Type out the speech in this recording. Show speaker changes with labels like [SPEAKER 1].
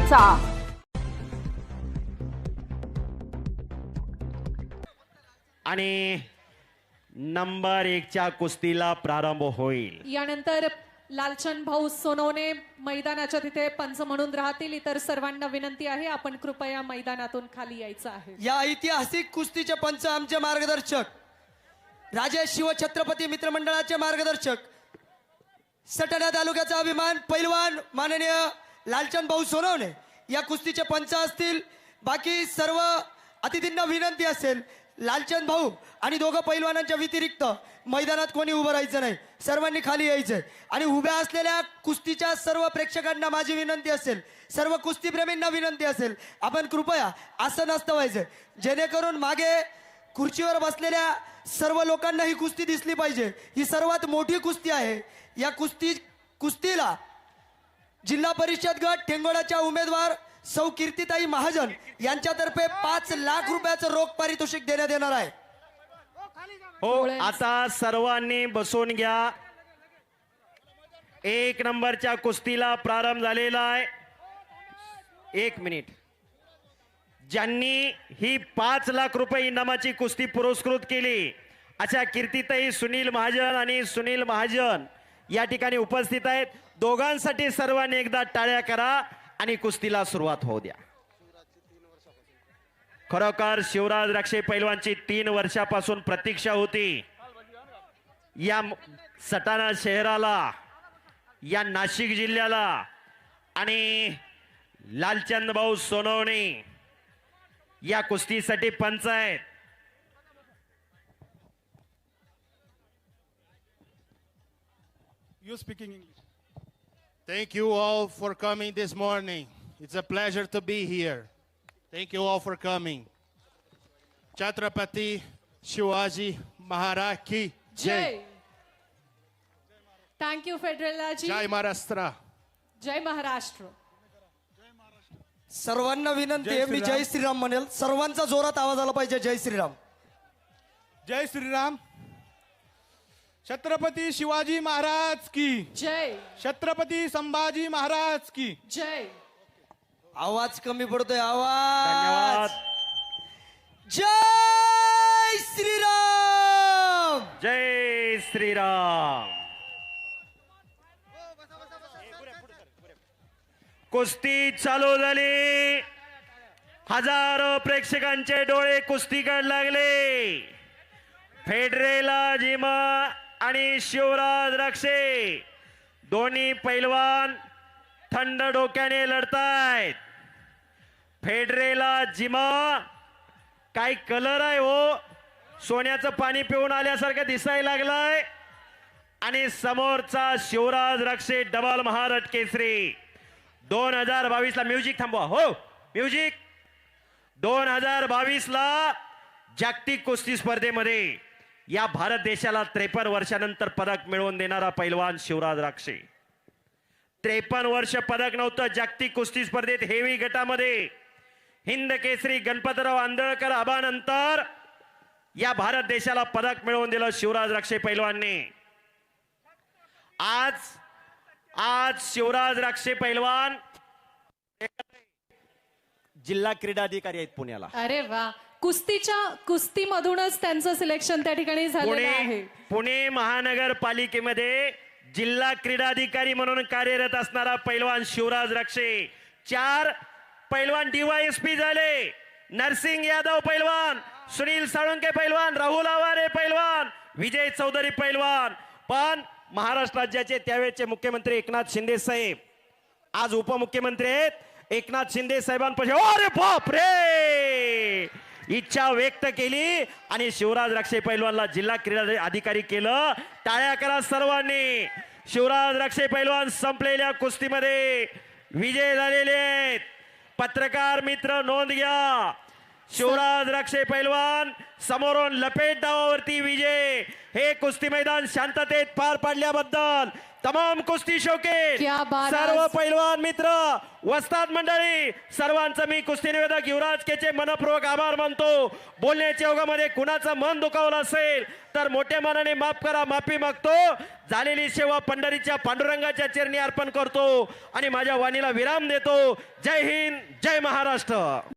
[SPEAKER 1] करायचा
[SPEAKER 2] आणि नंबर एकच्या कुस्तीला प्रारंभ होईल.
[SPEAKER 3] यानंतर लालचंद भाऊ सोनवणे मैदानाच्या तिथे पंच म्हणून राहतील. इतर सर्वांना विनंती आहे आपण कृपया मैदानातून खाली यायचं आहे.
[SPEAKER 4] या ऐतिहासिक कुस्तीचे पंच आमचे मार्गदर्शक राजे शिवछत्रपती मित्रमंडळाचे मार्गदर्शक सटाणा तालुक्याचा अभिमान पैलवान माननीय लालचंद भाऊ सोनवणे. या कुस्तीचे पंच असतील बाकी सर्व अतिथींना विनंती असेल लालचंद भाऊ आणि दोघं पैलवानांच्या व्यतिरिक्त मैदानात कोणी उभं राहायचं नाही सर्वांनी खाली यायचंय. आणि उभ्या असलेल्या कुस्तीच्या सर्व प्रेक्षकांना माझी विनंती असेल सर्व कुस्तीप्रेमींना विनंती असेल आपण कृपया असं नसतं व्हायचं. जेणेकरून मागे खुर्चीवर बसलेल्या सर्व लोकांना ही कुस्ती दिसली पाहिजे. ही सर्वात मोठी कुस्ती आहे. या कुस्ती कुस्तीला जिल्हा परिषद गट ठेंगोळ्याच्या उमेदवार सौ कीर्तिताई महाजन यांच्यातर्फे पाच लाख रुपयाचं रोख पारितोषिक देण्यात येणार आहे.
[SPEAKER 2] हो आता सर्वांनी बसून घ्या. एक नंबरच्या कुस्तीला प्रारंभ झालेला आहे. एक मिनिट. ज्यांनी ही पाच लाख रुपये इनामाची कुस्ती पुरस्कृत केली अशा कीर्तिताई सुनील महाजन आणि सुनील महाजन या ठिकाणी उपस्थित आहेत. दोघांसाठी सर्वांनी एकदा टाळ्या करा आणि कुस्तीला सुरुवात होऊ द्या. खरोखर शिवराज राक्षे पैलवानची तीन वर्षापासून प्रतीक्षा होती. या सटाणा शहराला या नाशिक जिल्ह्याला आणि लालचंद भाऊ सोनवणे या कुस्तीसाठी पंच आहेत.
[SPEAKER 5] You speaking English.
[SPEAKER 6] Thank you all for coming this morning. It's a pleasure to be here. Thank you all for coming. Chhatrapati Shivaji Maharaj ki
[SPEAKER 3] जय
[SPEAKER 6] Jai.
[SPEAKER 3] थँक्यू फेडरेलाजी
[SPEAKER 6] Jai Maharashtra.
[SPEAKER 3] जय महाराष्ट्र
[SPEAKER 4] सर्वांना विनंती आहे मी जय श्रीराम म्हणेल सर्वांचा जोरात आवाज आला पाहिजे जय श्रीराम
[SPEAKER 5] जय श्रीराम छत्रपती शिवाजी महाराज की.
[SPEAKER 3] जय.
[SPEAKER 5] छत्रपती संभाजी महाराज की.
[SPEAKER 3] जय.
[SPEAKER 4] आवाज कमी पडतोय आवाज.
[SPEAKER 2] धन्यवाद.
[SPEAKER 4] जय श्रीराम.
[SPEAKER 2] जय श्रीराम. कुस्ती चालू झाली. हजारो प्रेक्षकांचे डोळे कुस्तीकडे लागले. फेडरेला जिमा आणि शिवराज राक्षे. दोन्ही पैलवान थंड डोक्याने लढतायत. फेडरेला जिमा. काय कलर आहे हो? सोन्याचं पाणी पिऊन आल्यासारखं दिसायला लागलाय. आणि समोरचा शिवराज रक्षे डबल महारथ केसरी. दोन हजार बावीस ला म्युझिक थांबवा. हो म्युझिक. दोन हजार बावीस ला जागतिक कुस्ती स्पर्धेमध्ये. या भारत देशाला त्रेपन्न वर्षानंतर पदक मिळवून देणारा पैलवान शिवराज राक्षे. त्रेपन्न वर्ष पदक नव्हतं जागतिक कुस्ती स्पर्धेत हेवी गटामध्ये हिंद केसरी गणपतराव आंधळकर आबानंतर या भारत देशाला पदक मिळवून दिलं शिवराज राक्षे पैलवानने. आज आज शिवराज राक्षे पैलवान जिल्हा क्रीडा अधिकारी आहेत पुण्याला.
[SPEAKER 3] अरे वा. कुस्तीच्या कुस्तीमधूनच त्यांचं सिलेक्शन त्या ठिकाणी झालेलं
[SPEAKER 2] पुणे
[SPEAKER 3] आहे.
[SPEAKER 2] पुणे महानगरपालिकेमध्ये जिल्हा क्रीडाधिकारी म्हणून कार्यरत असणारा पैलवान शिवराज रक्षे. चार पैलवान डीवायएसपी झाले. नरसिंग यादव पैलवान सुनील साळुंके पैलवान राहुल आवारे पैलवान विजय चौधरी पैलवान. पण महाराष्ट्र राज्याचे त्यावेळेचे मुख्यमंत्री एकनाथ शिंदे साहेब. आज उपमुख्यमंत्री आहेत. एकनाथ शिंदे साहेबांपाशी. अरे बाप रे इच्छा व्यक्त केली आणि शिवराज रक्षे पैलवानला जिल्हा क्रीडा अधिकारी केलं. टाळ्या करा सर्वांनी. शिवराज रक्षे पैलवान संपलेल्या कुस्तीमध्ये विजय झालेले आहेत. पत्रकार मित्र नोंद घ्या. शिवराज राक्षे पैलवान समोरून लपेट डावावरती विजय. हे कुस्ती मैदान शांततेत पार पाडल्याबद्दल तमाम कुस्ती शौके सर्व. पैलवान मित्र वस्ताद मंडळी सर्वांचं मी कुस्ती निवेदक युवराज केचे मनपूर्वक आभार मानतो. बोलण्याच्या योगामध्ये कुणाचं मन दुखावलं असेल तर मोठ्या मनाने माफ करा माफी मागतो. झालेली सेवा पंढरीच्या पांडुरंगाच्या चरणी अर्पण करतो आणि माझ्या वाणीला विराम देतो. जय हिंद जय महाराष्ट्र.